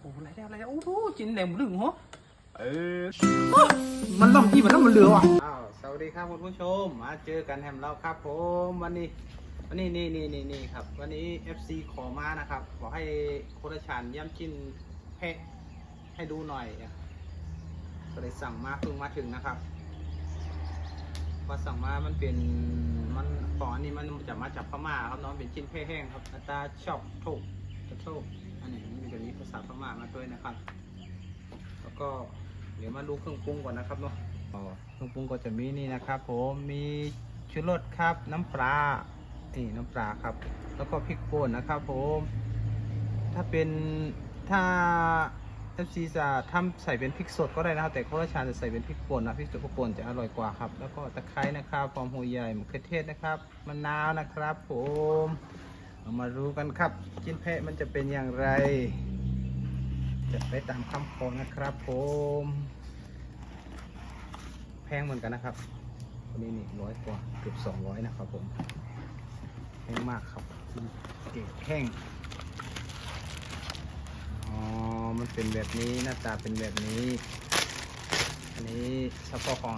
โอ้อะไรได้อะไรได้โอ้โหจินแหลมลึงเหรอเออมันต้องที่มันต้องมันเหลือว่ะอ้าวสวัสดีครับคุณผู้ชมมาเจอกันแฮมเราครับผมวันนี้วันนี้นี่นี่นี่นี่ครับ วันนี้ FC ขอมานะครับขอให้โคตรชันย่ำจิ้นแพะให้ดูหน่อยก็เลยสั่งมาเพิ่งมาถึงนะครับพอสั่งมามันเป็นมันของอันนี้มันจะมาจากพม่าครับน้องเป็นชิ้นแพะแห้งครับอัตราชอบโชคจะโชค อันนี้มันจะมีภาษาพม่ามาด้วยนะครับ แล้วก็เดี๋ยวมาดูเครื่องปรุงก่อนนะครับเนาะเครื่องปรุงก็จะมีนี่นะครับ ผมมีชูรสครับน้ำปลานี่น้ำปลาครับ แล้วก็พริกป่นนะครับ ผม ถ้าเป็นถ้า FC จะทำใส่เป็นพริกสดก็ได้นะครับ แต่โคราชานจะใส่เป็นพริกป่นนะพริกสดพริกป่นจะอร่อยกว่าครับ แล้วก็ตะไคร้นะครับหอมหัวใหญ่มะเขือเทศนะครับมะนาวนะครับ ผม เรามารู้กันครับ กินแพะมันจะเป็นอย่างไร จะไปตามคำขอนะครับผม แพงเหมือนกันนะครับวันนี้นี่ร้อยกว่าเกือบสองร้อยนะครับผมแพงมากครับเก่งแห้งอ๋อมันเป็นแบบนี้หน้าตาเป็นแบบนี้ อันนี้เฉพาะของ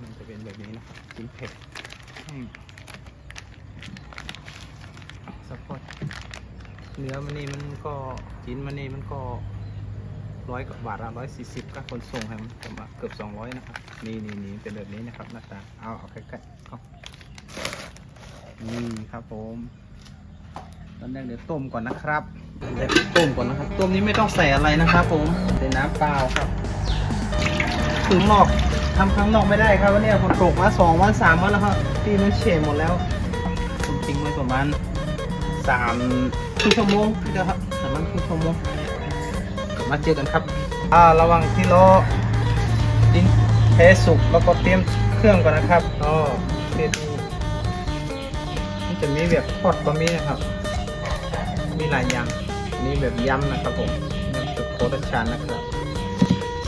มันจะเป็นแบบนี้นะครับจิ้มเผ็ดอื มเฉพาะเนื้อมันนี่มันก็ชิ้นมันนี่มันก็ร้อยกว่าบาทละร้อยสี่สิบก็คนส่งให้มันประมาณเกือบสองร้อยนะครับนี่นี่นี่เป็นแบบนี้นะครับหน้าตาเอาเอาใกล้ๆเอานี่ครับผมตอนแรกเดี๋ยวต้มก่อนนะครับเดี๋ยวต้มก่อนนะครับ ต้มนี้ไม่ต้องใส่อะไรนะครับ ผมใส่น้ำเปล่าครับถึงนอกทำข้างนอกไม่ได้ครับวันนี้ผมตกมาสองวันสามวันแล้วครับที่มันเฉยหมดแล้วผมทิ้งไว้ประมาณ สามครึ่งชั่วโมงเดี๋ยวครับประมาณครึ่งชั่วโมงกลับมาเจอกันครับอ่าระหว่างที่รอดิ้นแพ้สุกแล้วก็เตรียมเครื่องก่อนนะครับก็เตรียมมันจะมีแบบทอดก็มีนะครับ มีหลายอย่างนี่แบบยำนะครับผมยำสุโคตรชานนะครับ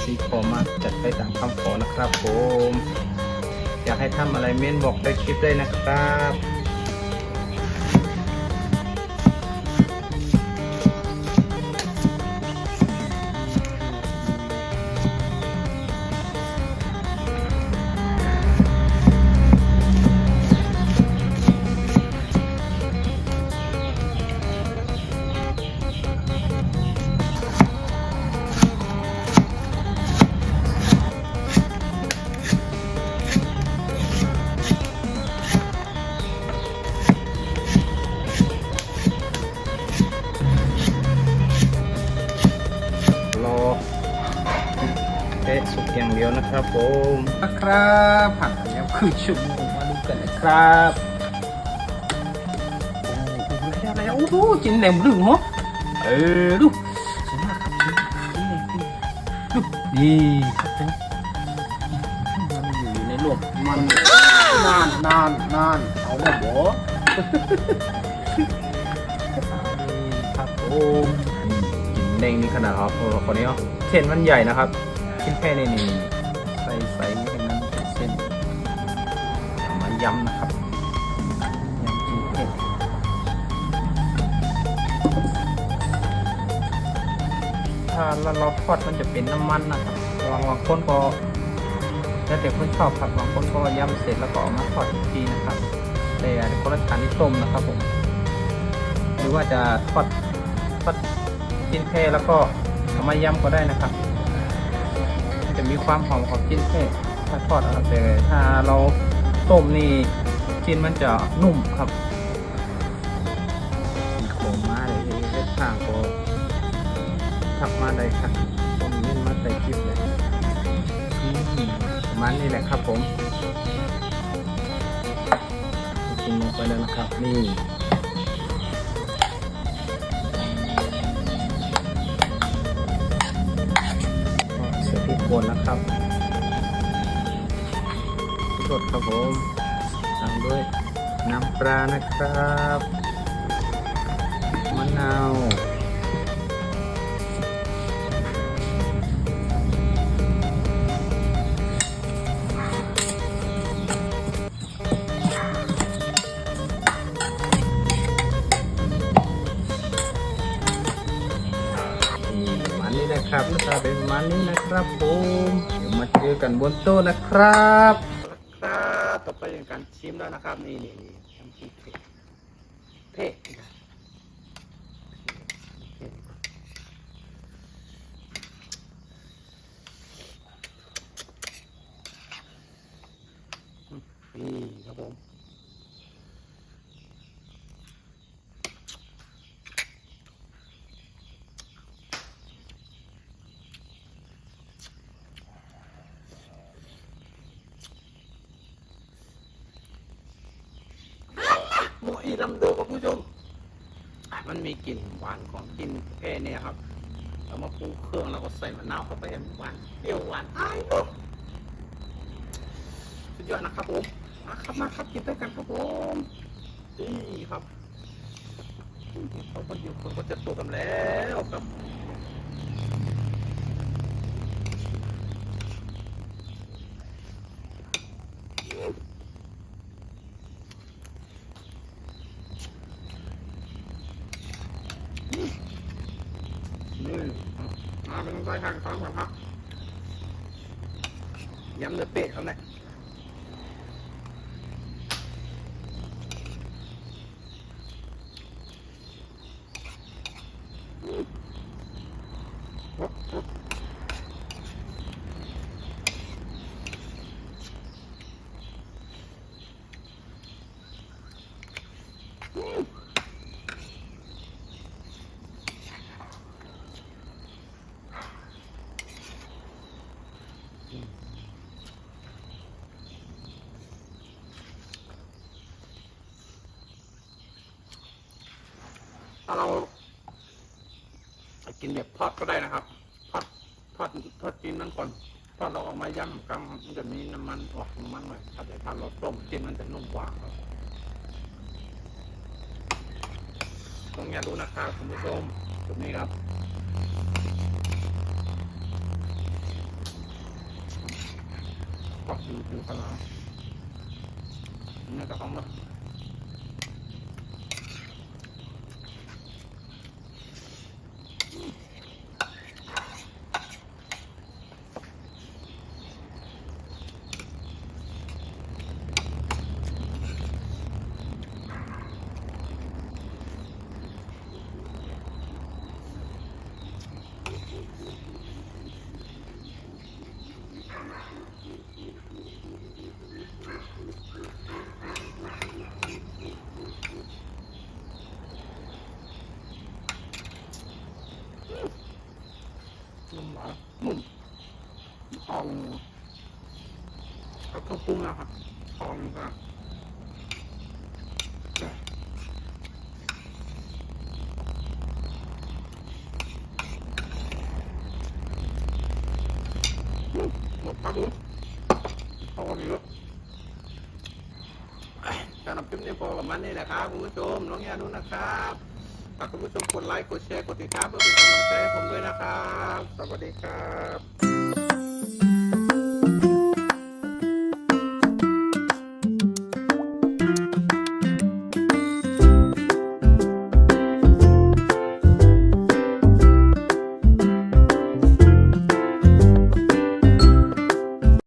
ซีขอมาจัดไปตามคำขอนะครับผม อยากให้ทำอะไรเม้นบอกได้คลิปได้นะครับ เอ๊ะสุกอย่างเดียวนะครับผมนะครับผ่านไปแล้วคือชั่วโมงมาดูกันนะครับโอ้โหอะไรได้อะไรได้โอ้โหจินแหลมลึงเหรอเออดูสวยมากครับชิ้นชิ้นชิ้นดูนี่ครับผมมันอยู่ในโลกมันนานนานนานเอาละบ่นี่ครับผมกินเด้งนี่ขนาดครับคนนี้เนาะเส้นมันใหญ่นะครับชิ้ นแค่นี้นี่ใส่ใส่ให้มันเป็นเส้นเอามายำนะครับยำชิ้นเผ็ดถ้าเราเราทอดมันจะเป็นน้ำมันนะครับบางบางคนก็แล้วแต่คนชอบครับบางคนก็ยำเสร็จแล้วก็เอามาทอดอีกทีนะครับ แต่คนละชานิต้มนะครับผมหรือว่าจะทอดทอดชิ้นแค่แล้วก็เอามายำก็ได้นะครับ จะมีความหอมของชิ้นแค่ถ้าทอดนะครับแต่ถ้าเราต้มนี่ชิ้นมันจะนุ่มครับมีโครงมาเลยเล็ดทางก็ทักมาได้ครับผมน้นมาใส่คลิปเลยมประมาณนี้แหละครับผมกินลงไปแล้วนะครับนี่ เสือพริกป่นนะครับสดครับผมตามด้วยน้ำปลานะครับมะนาว นะครับหน้าตาเป็นประมาณนี้นะครับผมเดี๋ยวมาเจอกันบนโต๊ะนะครับครับต่อไปเป็นการชิมแล้วนะครับ นี่นี่นี่น้ำพริกเผ็ดเผ็ดเผ็ดนี่ครับผม ไอ้ลำดูครับคุณผู้ชมมันมีกลิ่นหวานของกลิ่นแค่เนี่ยครับเรามาปรุงเครื่องแล้วก็ใส่มะนาวเข้าไปให้มันหวานเปรี้ยวหวานอ้ายโอ้สุดยอดนะครับผมมาครับมาครับกินด้วยกันครับผมนี่ครับเขาคนอยู่คนก็จะตัวกันแล้วครับนี่มาเป็น ไส้ทางซ้อนกันครับยำเนื้อเป็ดครับเนี่ย ถ้าเรากินแบบทอดก็ได้นะครับทอดทอดทอดกินมันก่อนทอดเราเออกมาย่ำกลางมันจะมีน้ำมันออกน้ำมันหน่อยถ้าแต่ถ้าเราต้มกินมันจะนุ่มกว่าครับต้องอย่าดูนะครับคุณผู้ชมจุดนี้ครับก็คือคือขนาดนี่ก็ต้องมานุ่มาน นุ่มทองเขาต้องปรุงแล้วครับทองก็หมดครับผมทองเยอะสำหรับคลิปนี้พอประมาณนี้แหละครับคุณผู้ชมน้องยาดูนะครับากคุณผู้ชมกดไลค์ กดแชร์ กดติดตามเพื่อเป็นกำลังใจให้ผมด้วยนะครับ สวัสดีครับ